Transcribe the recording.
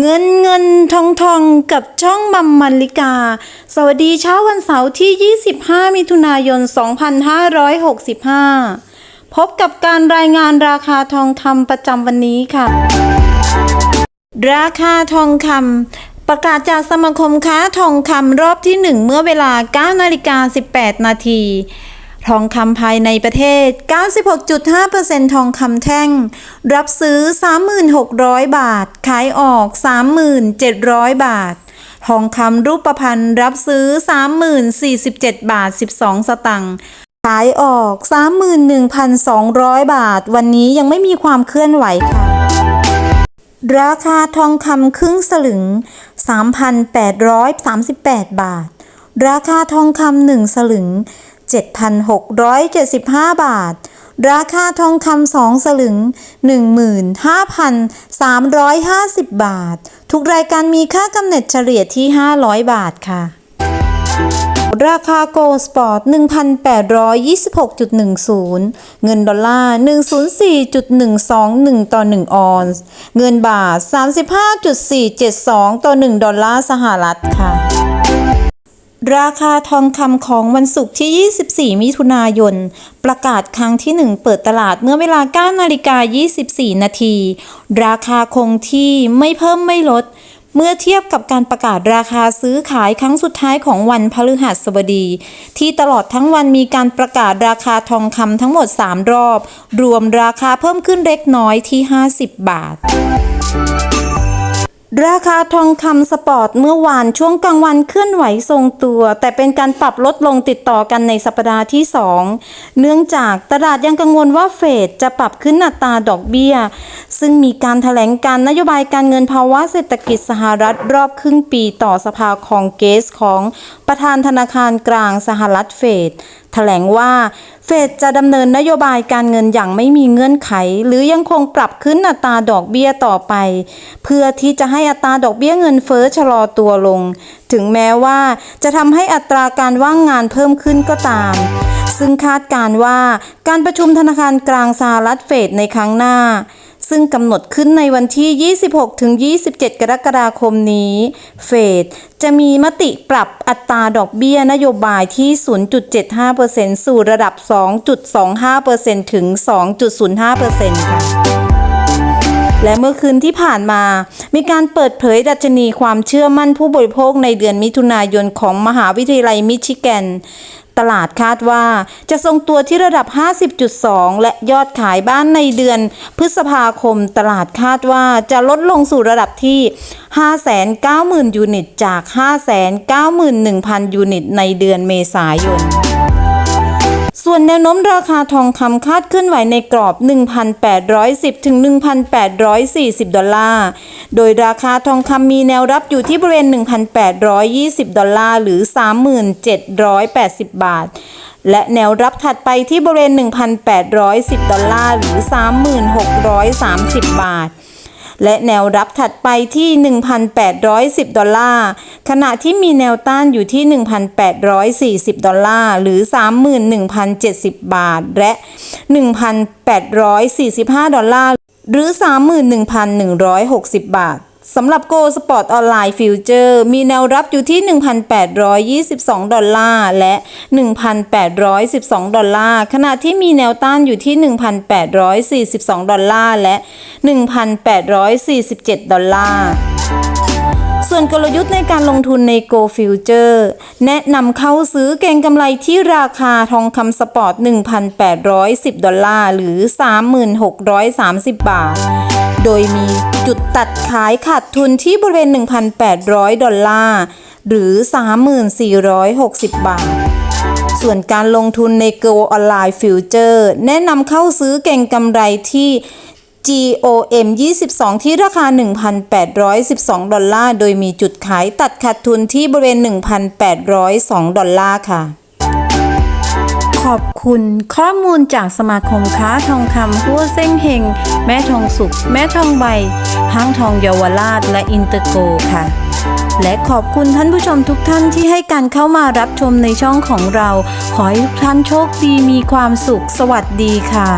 เงินเงินทองทองกับช่องมัมมันลิกา สวัสดีเช้าวันเสาร์ที่ 25 มิถุนายน 2565 พบกับการรายงานราคาทองคำประจำวันนี้ค่ะ ราคาทองคำประกาศจากสมาคมค้าทองคำรอบที่ 1 เมื่อเวลา 9 นาฬิกา 18 นาที ทองคำภายในประเทศ 96.5%ทองคำแท่ง รับซื้อ 3,600 บาท ขายออก 3,700 บาท ทองคำรูปพรรณรับซื้อ30,047 บาท 12 สตังค์ขายออก 31,200 บาท วันนี้ยังไม่มีความเคลื่อนไหวค่ะ ราคาทองคำครึ่งสลึง 3,838 บาท ราคาทองคำหนึ่งสลึง 7,675 บาท ราคาทองคำสองสลึง 15,350 บาท ทุกรายการมีค่ากำเนิดเฉลี่ยที่ 500 บาทค่ะราคาโกลสปอร์ต 1,826.10 เงินดอลลาร์ 104.121 ต่อ 1 ออนซ์ เงินบาท 35.472 ต่อ 1 ดอลลาร์สหรัฐค่ะ ราคาทองคำของวันศุกร์ที่ 24 มิถุนายน ประกาศครั้งที่ 1 เปิดตลาดเมื่อเวลา 9 นาฬิกา 24 นาที ราคาคงที่ไม่เพิ่มไม่ลด เมื่อเทียบกับการประกาศราคาซื้อขายครั้งสุดท้ายของวันพฤหัสบดี ที่ตลอดทั้งวันมีการประกาศราคาทองคำทั้งหมด 3 รอบ รวมราคาเพิ่มขึ้นเล็กน้อยที่ 50 บาท ราคาทองคำสปอร์ตเมื่อวานช่วงกลางวันเคลื่อนไหวทรงตัว แต่เป็นการปรับลดลงติดต่อกันในสัปดาห์ที่ 2 เนื่องจากตลาดยังกังวลว่าเฟดจะปรับขึ้นอัตราดอกเบี้ย ซึ่งมีการแถลงการนโยบายการเงินภาวะเศรษฐกิจสหรัฐรอบครึ่งปีต่อสภาคองเกสของประธานธนาคารกลางสหรัฐเฟด ถลงว่า เฟดจะดำเนินนโยบายการเงินอย่างไม่มีเงื่อนไข หรือยังคงปรับขึ้นอัตราดอกเบี้ยต่อไป เพื่อที่จะให้อัตราดอกเบี้ยเงินเฟ้อชะลอตัวลง ถึงแม้ว่าจะทำให้อัตราการว่างงานเพิ่มขึ้นก็ตาม ซึ่งคาดการว่าการประชุมธนาคารกลางสหรัฐเฟดในครั้งหน้า ซึ่งกำหนดขึ้นในวันที่ 26ถึง27 กรกฎาคมนี้ เฟดจะมีมติปรับอัตราดอกเบี้ยนโยบายที่ 0.75%สู่ระดับ 2.25%ถึง 2.05%ค่ะและเมื่อคืนที่ผ่านมา มีการเปิดเผยดัชนีความเชื่อมั่นผู้บริโภคในเดือนมิถุนายนของมหาวิทยาลัยมิชิแกน ตลาดคาดว่าจะทรงตัวที่ระดับ 50.2 และยอดขายบ้านในเดือน พฤษภาคมตลาดคาดว่าจะลดลงสู่ระดับที่ 590,000 ยูนิตจาก 591,000 ยูนิตในเดือนเมษายน ส่วนแนวโน้มราคาทองคำคาดเคลื่อนไหวในกรอบ 1,810 ถึง 1,840 ดอลลาร์ โดยราคาทองคำมีแนวรับอยู่ที่บริเวณ 1,820 ดอลลาร์ หรือ 3,780 บาท และแนวรับถัดไปที่บริเวณ 1,810 ดอลลาร์ หรือ 3,630 บาท และแนวรับถัดไปที่ 1,810 ดอลลาร์ ขณะที่มีแนวต้านอยู่ที่ 1,840 ดอลลาร์ หรือ 31,070 บาท และ 1,845 ดอลลาร์ หรือ 31,160 บาท สำหรับ Go Sport Online Future มีแนวรับอยู่ที่ 1,822 ดอลลาร์ และ 1,812 ดอลลาร์ ขณะที่มีแนวต้านอยู่ที่ 1,842 ดอลลาร์ และ 1,847 ดอลลาร์ส่วนกลยุทธ์ในการลงทุนใน Go Future แนะนำเข้าซื้อเก็งกำไรที่ราคาทองคำสปอร์ต 1,810 ดอลลาร์ หรือ 3,630 บาท โดยมีจุดตัดขายขาดทุนที่บริเวณ 1,800 ดอลลาร์ หรือ 3,460 บาท ส่วนการลงทุนใน Go Online Future แนะนำเข้าซื้อเก่งกำไรที่ GOM 22 ที่ราคา 1,812 ดอลลาร์ โดยมีจุดขายตัดขาดทุนที่บริเวณ 1,802 ดอลลาร์ค่ะ ขอบคุณข้อมูลจากสมาคมค้าทองคำหัวเส้งเฮง แม่ทองสุขแม่ทองใบ ห้างทองเยาวราชและอินเตอร์โกค่ะ และขอบคุณท่านผู้ชมทุกท่านที่ให้การเข้ามารับชมในช่องของเรา ขอให้ทุกท่านโชคดีมีความสุข สวัสดีค่ะ